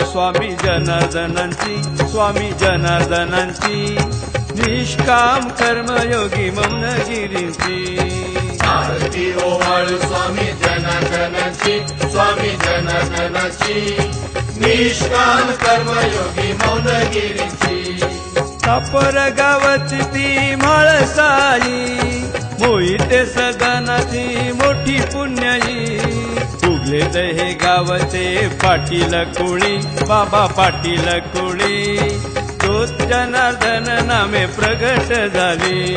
स्वामी जनार्दनांची स्वामी जनार्दनांची. निष्काम कर्मयोगी आरती ओवाळू स्वामी जनार्दनाची स्वामी जनार्दनाची. निष्काम कर्मयोगी मौनगिरीची. कापर गावाची ती म्हाळसाई मोहिते सदनाची मोठी पुण्याई उगले हे गावचे पाटील कुळी बाबा पाटील कुळी. तोच जनार्दन नामे प्रगट झाली.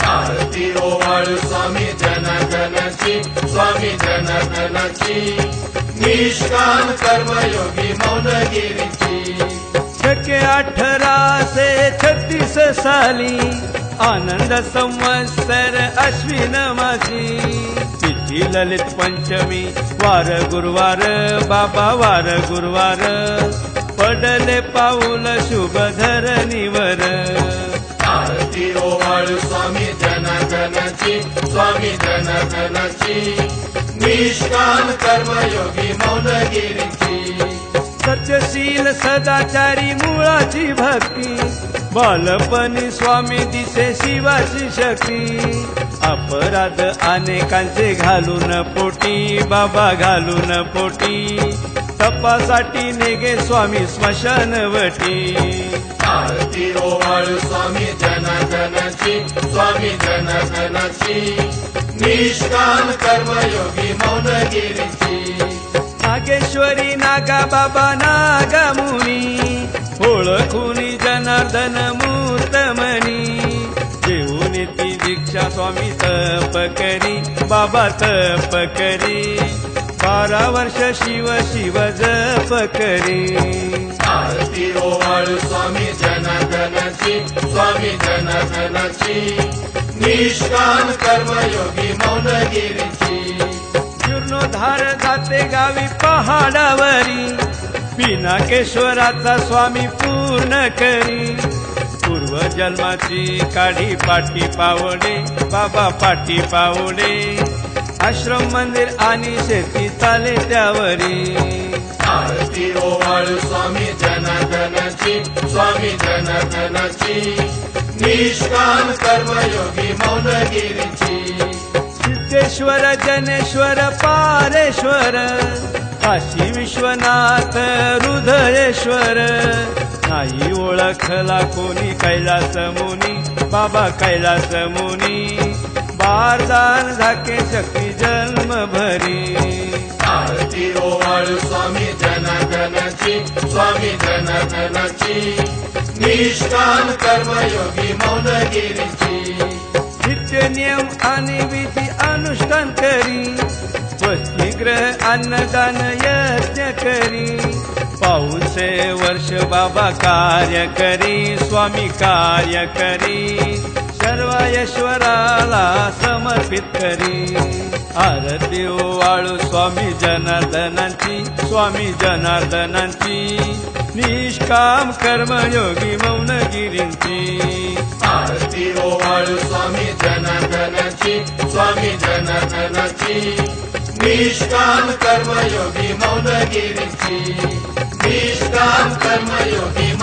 आरती ओवाळू स्वामी जनार्दनाची स्वामी जनार्दनाची निष्काम कर्मयोगी मौनगिरीची. शके अठराशे छत्तीस साली. आनंद संवत्सर अश्विन मासी तिथी ललित पंचमी वार गुरुवार बाबा वार गुरुवार. पडले पाऊल शुभ धरणीवर आरती ओवाळू स्वामी स्वामी जनार्दनाची. निष्काम कर्मयोगी मौनगिरीची. सत्यशील सदाचारी मुळाची भक्ती. बालपणी स्वामी दिसे शिवाची शक्ती. अपराध अनेकांचे घालून पोटी बाबा घालून पोटी. तपासाठी नेगे स्वामी स्मशानवटी. आरती ओवाळू स्वामी जनार्दनाची स्वामी जनार्दनाची. निष्काम कर्मयोगी मौनगिरीची. नागेश्वरी नागा बाबा नागमुनी ओळखुनी जनार्दन मूर्तमणी जेवून ती दीक्षा स्वामी तप करी बाबा तप करी बारा वर्ष शिव शिव जप करी. आरती ओवाळू स्वामी जनार्दनाची स्वामी जनार्दनाची निष्काम कर्मयोगी मौनगिरीची. जीर्णोद्धार जाते गावी पहाडावरी पिनाकेश्वराचा स्वामी पूर्ण करी. पूर्व जन्माची काढी पाठी पावडे बाबा पाठी पावडे आश्रम मंदिर आणि शेती चाले त्यावरी. आरती ओवाळू स्वामी जनार्दनाची स्वामी जनार्दनाची. निष्काम कर्मयोगी मौनगिरीची. सिद्धेश्वर जनेश्वर पारेश्वर. काशी विश्वनाथ हृदयेश्वर नाही ओळखला कोणी कैलास मुनी बाबा कैलास मुनी. बारदान झाके शक्ती जन्म भरी. आरती ओवाळू स्वामी जनार्दनाची स्वामी जनार्दनाची निष्काम कर्मयोगी मौनगिरीची. नित्य नियम आणि विधी अन्नदान यज्ञ करी. पाऊसे वर्ष बाबा कार्य करी स्वामी कार्य करी. सर्वायश्वराला समर्पित करी. आरती वाळू स्वामी जनार्दनांची स्वामी जनार्दनांची. निष्काम कर्मयोगी मौनगिरींची. आरती ओवाळू स्वामी जनार्दनाची स्वामी जनार्दनाची. निष्काम कर्मयोगी मौनगि निष्काम कर्मयोगी